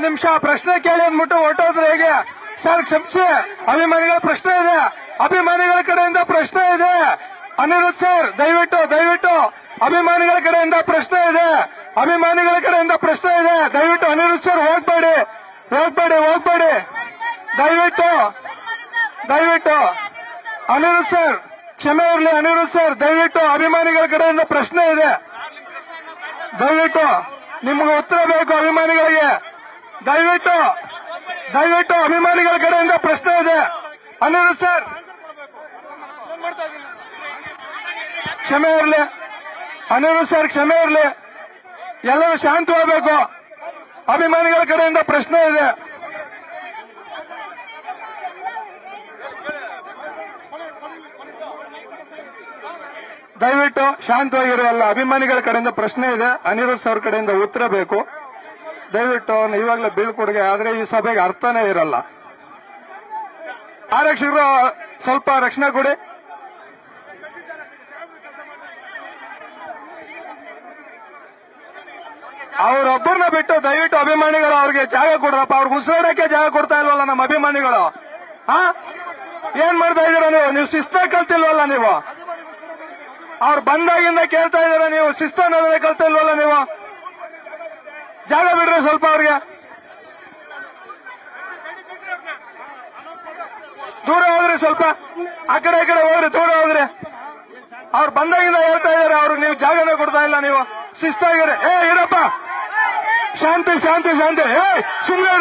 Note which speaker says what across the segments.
Speaker 1: ನಿಮಿಷ ಪ್ರಶ್ನೆ ಕೇಳಿ ಅಂದ್ಬಿಟ್ಟು ಹೊಟ್ಟೋದ್ರೆ ಹೇಗೆ? ಸರ್ ಕ್ಷಮಿಸಿ, ಅಭಿಮಾನಿಗಳ ಪ್ರಶ್ನೆ ಇದೆ. ಅಭಿಮಾನಿಗಳ ಕಡೆಯಿಂದ ಪ್ರಶ್ನೆ ಇದೆ. ಅನಿರುದ್ ಸರ್, ದಯವಿಟ್ಟು ದಯವಿಟ್ಟು, ಅಭಿಮಾನಿಗಳ ಕಡೆಯಿಂದ ಪ್ರಶ್ನೆ ಇದೆ. ಅಭಿಮಾನಿಗಳ ಕಡೆಯಿಂದ ಪ್ರಶ್ನೆ ಇದೆ. ದಯವಿಟ್ಟು ಅನಿರುದ್ ಸರ್, ಹೋಗ್ಬೇಡಿ. ಹೋಗ್ಬೇಡಿ ಹೋಗ್ಬೇಡಿ. ದಯವಿಟ್ಟು ದಯವಿಟ್ಟು. ಅನಿರುದ್ ಸರ್, ಕ್ಷಮೆ ಇರಲಿ ಅನಿರುದ್ ಸರ್, ದಯವಿಟ್ಟು ಅಭಿಮಾನಿಗಳ ಕಡೆಯಿಂದ ಪ್ರಶ್ನೆ ಇದೆ. ದಯವಿಟ್ಟು, ನಿಮ್ಗೆ ಉತ್ತರ ಬೇಕು ಅಭಿಮಾನಿಗಳಿಗೆ. ದಯವಿಟ್ಟು ದಯವಿಟ್ಟು ಅಭಿಮಾನಿಗಳ ಕಡೆಯಿಂದ ಪ್ರಶ್ನೆ ಇದೆ. ಅನಿರುದ್ ಸರ್. ಕ್ಷಮೆ ಇರಲಿ. ಅನಿರುದ್ ಸರ್, ಕ್ಷಮೆ ಇರಲಿ. ಎಲ್ಲರೂ ಶಾಂತವಾಗಬೇಕು. ಅಭಿಮಾನಿಗಳ ಕಡೆಯಿಂದ ಪ್ರಶ್ನೆ ಇದೆ. ದಯವಿಟ್ಟು ಶಾಂತವಾಗಿರೋ ಎಲ್ಲ ಅಭಿಮಾನಿಗಳ ಕಡೆಯಿಂದ ಪ್ರಶ್ನೆ ಇದೆ. ಅನಿರುದ್ಧ ಸರ್ ಕಡೆಯಿಂದ ಉತ್ತರ ಬೇಕು. ದಯವಿಟ್ಟು ಇವಾಗಲೇ ಬೀಳ್ಕೊಡುಗೆ, ಆದ್ರೆ ಈ ಸಭೆಗೆ ಅರ್ಥನೇ ಇರಲ್ಲ. ಆರಕ್ಷಕರು, ಸ್ವಲ್ಪ ರಕ್ಷಣೆ ಕೊಡಿ. ಅವರೊಬ್ಬರನ್ನ ಬಿಟ್ಟು ದಯವಿಟ್ಟು ಅಭಿಮಾನಿಗಳು ಅವ್ರಿಗೆ ಜಾಗ ಕೊಡ್ರಪ್ಪ. ಅವ್ರಿಗೆ ಉಸಿರಾಡಕ್ಕೆ ಜಾಗ ಕೊಡ್ತಾ ಇಲ್ವಲ್ಲ ನಮ್ಮ ಅಭಿಮಾನಿಗಳು? ಹಾ ಏನ್ ಮಾಡ್ತಾ ಇದೀರ ನೀವು? ನೀವು ಶಿಸ್ತ ಕಲ್ತಿಲ್ವಲ್ಲ ನೀವು? ಅವ್ರು ಬಂದಾಗಿಂದ ಕೇಳ್ತಾ ಇದೀರ ನೀವು? ಶಿಸ್ತ ಅನ್ನೋದನ್ನ ಕಲ್ತಿಲ್ವಲ್ಲ ನೀವು? ಜಾಗ ಬಿಡ್ರಿ ಸ್ವಲ್ಪ ಅವ್ರಿಗೆ. ದೂರ ಹೋಗ್ರಿ ಸ್ವಲ್ಪ. ಆ ಕಡೆ ಈ ಕಡೆ ಹೋಗ್ರಿ, ದೂರ ಹೋಗ್ರಿ. ಅವ್ರು ಬಂದಾಗಿಂದ ಹೇಳ್ತಾ ಇದಾರೆ ಅವ್ರು ನೀವು ಜಾಗನೇ ಕೊಡ್ತಾ ಇಲ್ಲ ನೀವು. ಶಿಸ್ತಾಗಿರಿ. ಏ, ಇರಪ್ಪ. ಶಾಂತಿ ಶಾಂತಿ ಶಾಂತಿ. ಏ ಸುಮ್ಮನೆ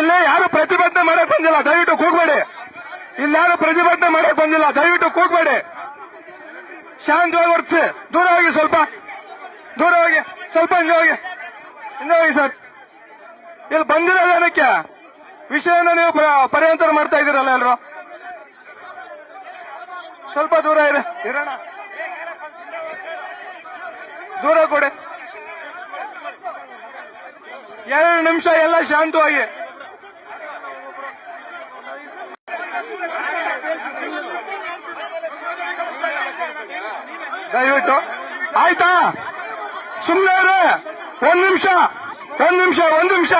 Speaker 1: ಇಲ್ಲ. ಯಾರು ಪ್ರತಿಭಟನೆ ಮಾಡಕ್ ಬಂದಿಲ್ಲ, ದಯವಿಟ್ಟು ಕೂಗ್ಬೇಡಿ. ಇಲ್ಲ ಯಾರು ಪ್ರತಿಭಟನೆ ಮಾಡಕ್ ಬಂದಿಲ್ಲ, ದಯವಿಟ್ಟು ಕೂಗ್ಬೇಡಿ. ಶಾಂತವಾಗಿ ವರ್ತಿಸಿ ದೂರ ಹೋಗಿ ಸ್ವಲ್ಪ. ದೂರ ಹೋಗಿ. ಸ್ವಲ್ಪ ಹಿಂದೆ ಹೋಗಿ. ಹಿಂದೆ ಹೋಗಿ ಸರ್. ಇಲ್ಲಿ ಬಂದಿರೋದು ಏನಕ್ಕೆ? ವಿಷಯನ ನೀವು ಪರ್ಯಂತರ ಮಾಡ್ತಾ ಇದ್ದೀರಲ್ಲ ಎಲ್ರು? ಸ್ವಲ್ಪ ದೂರ ಇರ. ಇರೋಣ. ದೂರ ಕೊಡಿ. ಎರಡು ನಿಮಿಷ ಎಲ್ಲ ಶಾಂತವಾಗಿ. ದಯವಿಟ್ಟು. ಆಯ್ತಾ? ಸುಮ್ಮನೆ ಒಂದ್ ನಿಮಿಷ. ಒಂದ್ ನಿಮಿಷ ಒಂದ್ ನಿಮಿಷ.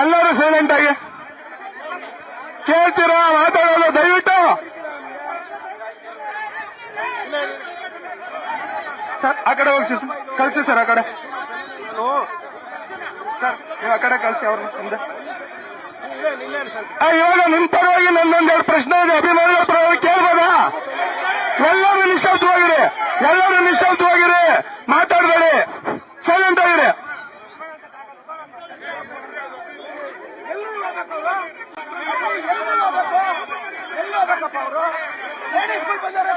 Speaker 1: ಎಲ್ಲರೂ ಸೈಲೆಂಟ್ ಆಗಿ. ಕೇಳ್ತೀರಾ ಮಾತಾಡೋದು? ದಯವಿಟ್ಟು. ಸರ್ ಆ ಕಡೆ ಹೋಗಿ ಕಳಿಸಿ ಸರ್ ಆ ಕಡೆ. ಸರ್ ನೀವು ಆ ಕಡೆ ಕಳಿಸಿ ಅವ್ರ ಮುಂದೆ ಇವಾಗ ನಿಮ್ ಪರವಾಗಿ ನನ್ನೊಂದೆರಡು ಪ್ರಶ್ನೆ ಎಲ್ಲ ಬೇಕಪ್ಪ ಅವರು ಲೇಡೀಸ್ ಬಂದರೆ